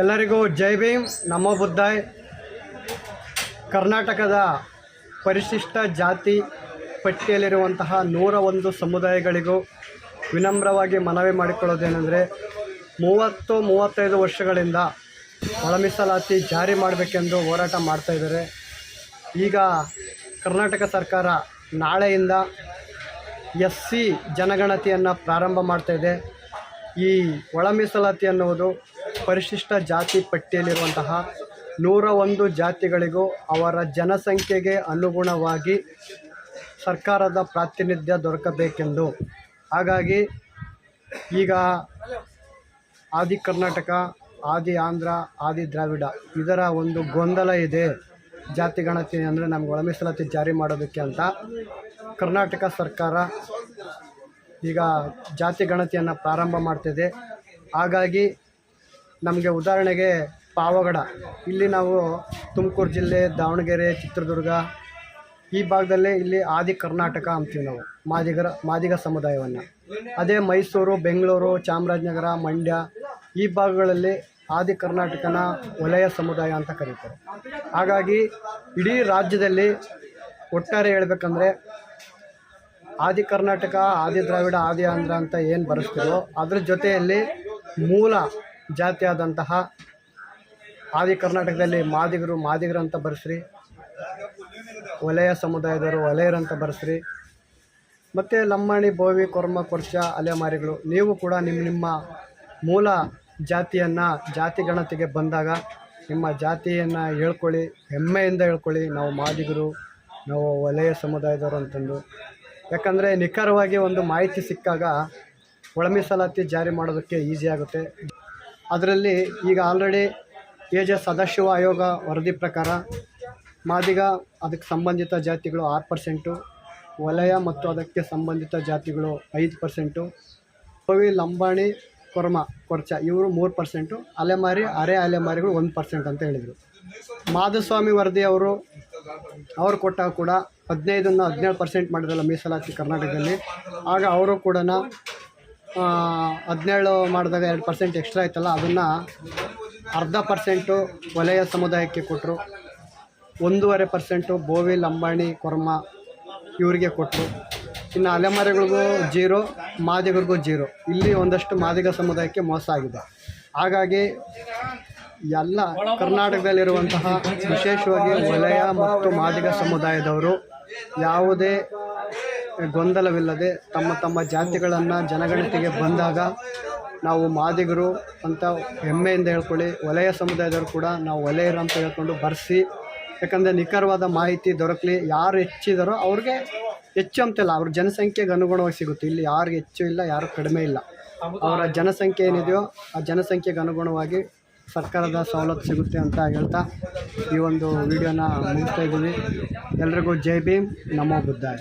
ಎಲ್ಲರಿಗೂ ಜೈ ಭೀಮ್. ನಮೋ ಬುದ್ಧಾಯ್ ಕರ್ನಾಟಕದ ಪರಿಶಿಷ್ಟ ಜಾತಿ ಪಟ್ಟಿಯಲ್ಲಿರುವಂತಹ ನೂರ ಒಂದು ಸಮುದಾಯಗಳಿಗೂ ವಿನಮ್ರವಾಗಿ ಮನವಿ ಮಾಡಿಕೊಳ್ಳೋದೇನೆಂದರೆ ಮೂವತ್ತು ಮೂವತ್ತೈದು ವರ್ಷಗಳಿಂದ ಒಳಮೀಸಲಾತಿ ಜಾರಿ ಮಾಡಬೇಕೆಂದು ಹೋರಾಟ ಮಾಡ್ತಾಯಿದ್ದಾರೆ ಈಗ ಕರ್ನಾಟಕ ಸರ್ಕಾರ ನಾಳೆಯಿಂದ ಎಸ್ ಸಿ ಜನಗಣತಿಯನ್ನು ಪ್ರಾರಂಭ ಮಾಡ್ತಾಯಿದೆ ಈ ಒಳ ಮೀಸಲಾತಿ ಅನ್ನುವುದು ಪರಿಶಿಷ್ಟ ಜಾತಿ ಪಟ್ಟಿಯಲ್ಲಿರುವಂತಹ ನೂರ ಒಂದು ಜಾತಿಗಳಿಗೂ ಅವರ ಜನಸಂಖ್ಯೆಗೆ ಅನುಗುಣವಾಗಿ ಸರ್ಕಾರದ ಪ್ರಾತಿನಿಧ್ಯ ದೊರಕಬೇಕೆಂದು. ಹಾಗಾಗಿ ಈಗ ಆದಿ ಕರ್ನಾಟಕ, ಆದಿ ಆಂಧ್ರ, ಆದಿ ದ್ರಾವಿಡ ಇದರ ಒಂದು ಗೊಂದಲ ಇದೆ. ಜಾತಿ ಗಣತಿ ಅಂದರೆ ನಮ್ಗೆ ಒಳಮೀಸಲಾತಿ ಜಾರಿ ಮಾಡೋದಕ್ಕೆ ಅಂತ ಕರ್ನಾಟಕ ಸರ್ಕಾರ ಈಗ ಜಾತಿ ಗಣತಿಯನ್ನು ಪ್ರಾರಂಭ ಮಾಡ್ತಿದೆ. ಹಾಗಾಗಿ ನಮಗೆ ಉದಾಹರಣೆಗೆ ಪಾವಗಡ. ಇಲ್ಲಿ ನಾವು ತುಮಕೂರು ಜಿಲ್ಲೆ, ದಾವಣಗೆರೆ, ಚಿತ್ರದುರ್ಗ, ಈ ಭಾಗದಲ್ಲೇ ಇಲ್ಲಿ ಆದಿ ಕರ್ನಾಟಕ ಅಂತೀವಿ ನಾವು, ಮಾದಿಗರ, ಮಾದಿಗ ಸಮುದಾಯವನ್ನು. ಅದೇ ಮೈಸೂರು, ಬೆಂಗಳೂರು, ಚಾಮರಾಜನಗರ, ಮಂಡ್ಯ, ಈ ಭಾಗಗಳಲ್ಲಿ ಆದಿ ಕರ್ನಾಟಕನ ವಲಯ ಸಮುದಾಯ ಅಂತ ಕರೀತಾರೆ. ಹಾಗಾಗಿ ಇಡೀ ರಾಜ್ಯದಲ್ಲಿ ಒಟ್ಟಾರೆ ಹೇಳಬೇಕಂದ್ರೆ ಆದಿ ಕರ್ನಾಟಕ, ಆದಿ ದ್ರಾವಿಡ, ಆದಿ ಆಂಧ್ರ ಅಂತ ಏನು ಬರೆಸ್ತೀರೋ ಅದ್ರ ಜೊತೆಯಲ್ಲಿ ಮೂಲ ಜಾತಿಯಾದಂತಹ ಆದಿ ಕರ್ನಾಟಕದಲ್ಲಿ ಮಾದಿಗರು ಮಾದಿಗರು ಅಂತ ಬರೆಸ್ರಿ. ವಲಯ ಸಮುದಾಯದವರು ವಲಯರಂತ ಬರೆಸ್ರಿ. ಮತ್ತು ಲಂಬಾಣಿ, ಬೋವಿ, ಕೊರ್ಮ, ಕೊರ್ಷ, ಅಲೆಮಾರಿಗಳು, ನೀವು ಕೂಡ ನಿಮ್ಮ ನಿಮ್ಮ ಮೂಲ ಜಾತಿಯನ್ನು, ಜಾತಿ ಗಣತಿಗೆ ಬಂದಾಗ ನಿಮ್ಮ ಜಾತಿಯನ್ನು ಹೇಳ್ಕೊಳ್ಳಿ, ಹೆಮ್ಮೆಯಿಂದ ಹೇಳ್ಕೊಳ್ಳಿ. ನಾವು ಮಾದಿಗರು, ನಾವು ವಲಯ ಸಮುದಾಯದವರು ಅಂತಂದು. ಯಾಕಂದರೆ ನಿಖರವಾಗಿ ಒಂದು ಮಾಹಿತಿ ಸಿಕ್ಕಾಗ ಒಳ ಮೀಸಲಾತಿ ಜಾರಿ ಮಾಡೋದಕ್ಕೆ ಈಸಿ ಆಗುತ್ತೆ. ಅದರಲ್ಲಿ ಈಗ ಆಲ್ರೆಡಿ ಎ ಸದಸ್ಯ ಆಯೋಗ ವರದಿ ಪ್ರಕಾರ ಮಾದಿಗ ಅದಕ್ಕೆ ಸಂಬಂಧಿತ ಜಾತಿಗಳು ಆರು ಪರ್ಸೆಂಟು ವಲಯ ಮತ್ತು ಅದಕ್ಕೆ ಸಂಬಂಧಿತ ಜಾತಿಗಳು ಐದು ಪರ್ಸೆಂಟು ಕೋವಿ, ಲಂಬಾಣಿ, ಕೊರ್ಮ, ಕೊರ್ಚ ಇವರು ಮೂರು ಪರ್ಸೆಂಟು ಅಲೆಮಾರಿ, ಅರೆ ಅಲೆಮಾರಿಗಳು ಒಂದು ಪರ್ಸೆಂಟ್ ಅಂತ ಹೇಳಿದರು. ಮಾಧುಸ್ವಾಮಿ ವರದಿ ಅವರು ಅವರು ಕೊಟ್ಟಾಗ ಕೂಡ ಹದಿನೈದನ್ನು ಹದಿನೇಳು ಪರ್ಸೆಂಟ್ ಮಾಡಿದ್ರಲ್ಲ ಮೀಸಲಾತಿ ಕರ್ನಾಟಕದಲ್ಲಿ. ಆಗ ಅವರು ಕೂಡ ಹದಿನೇಳು ಮಾಡಿದಾಗ ಎರಡು ಪರ್ಸೆಂಟ್ ಎಕ್ಸ್ಟ್ರಾ ಆಯ್ತಲ್ಲ, ಅದನ್ನು ಅರ್ಧ ಪರ್ಸೆಂಟು ವಲಯ ಸಮುದಾಯಕ್ಕೆ ಕೊಟ್ಟರು ಒಂದೂವರೆ ಪರ್ಸೆಂಟು ಬೋವಿ, ಲಂಬಾಣಿ, ಕೊರ್ಮ ಇವರಿಗೆ ಕೊಟ್ಟರು ಇನ್ನು ಅಲೆಮಾರಿಗಳಿಗೂ ಜೀರೋ, ಮಾದಿಗರಿಗೂ ಜೀರೋ. ಇಲ್ಲಿ ಒಂದಷ್ಟು ಮಾದಿಗ ಸಮುದಾಯಕ್ಕೆ ಮೋಸ ಆಗಿದೆ. ಹಾಗಾಗಿ ಎಲ್ಲ ಕರ್ನಾಟಕದಲ್ಲಿರುವಂತಹ ವಿಶೇಷವಾಗಿ ವಲಯ ಮತ್ತು ಮಾದಿಗ ಸಮುದಾಯದವರು ಯಾವುದೇ ಗೊಂದಲವಿಲ್ಲದೆ ತಮ್ಮ ತಮ್ಮ ಜಾತಿಗಳನ್ನು ಜನಗಣತಿಗೆ ಬಂದಾಗ ನಾವು ಮಾದಿಗರು ಅಂತ ಹೆಮ್ಮೆಯಿಂದ ಹೇಳ್ಕೊಳ್ಳಿ. ವಲಯ ಸಮುದಾಯದವರು ಕೂಡ ನಾವು ವಲಯರು ಅಂತ ಹೇಳ್ಕೊಂಡು ಬರೆಸಿ, ಯಾಕಂದರೆ ನಿಖರವಾದ ಮಾಹಿತಿ ದೊರಕಲಿ. ಯಾರು ಹೆಚ್ಚಿದಾರೋ ಅವ್ರಿಗೆ ಹೆಚ್ಚು ಅಂತಿಲ್ಲ ಅವ್ರ ಜನಸಂಖ್ಯೆಗೆ ಅನುಗುಣವಾಗಿ ಸಿಗುತ್ತೆ. ಇಲ್ಲಿ ಯಾರು ಹೆಚ್ಚು ಇಲ್ಲ, ಯಾರು ಕಡಿಮೆ ಇಲ್ಲ. ಅವರ ಜನಸಂಖ್ಯೆ ಏನಿದೆಯೋ ಆ ಜನಸಂಖ್ಯೆಗೆ ಅನುಗುಣವಾಗಿ ಸರ್ಕಾರದ ಸವಲತ್ತು ಸಿಗುತ್ತೆ ಅಂತ ಹೇಳ್ತಾ ಈ ಒಂದು ವಿಡಿಯೋನ ಮುಗಿಸ್ತಾ ಇದ್ದೀವಿ ಎಲ್ರಿಗೂ ಜೈ ಭೀಮ್. ನಮೋ ಬುದ್ಧಾಯ.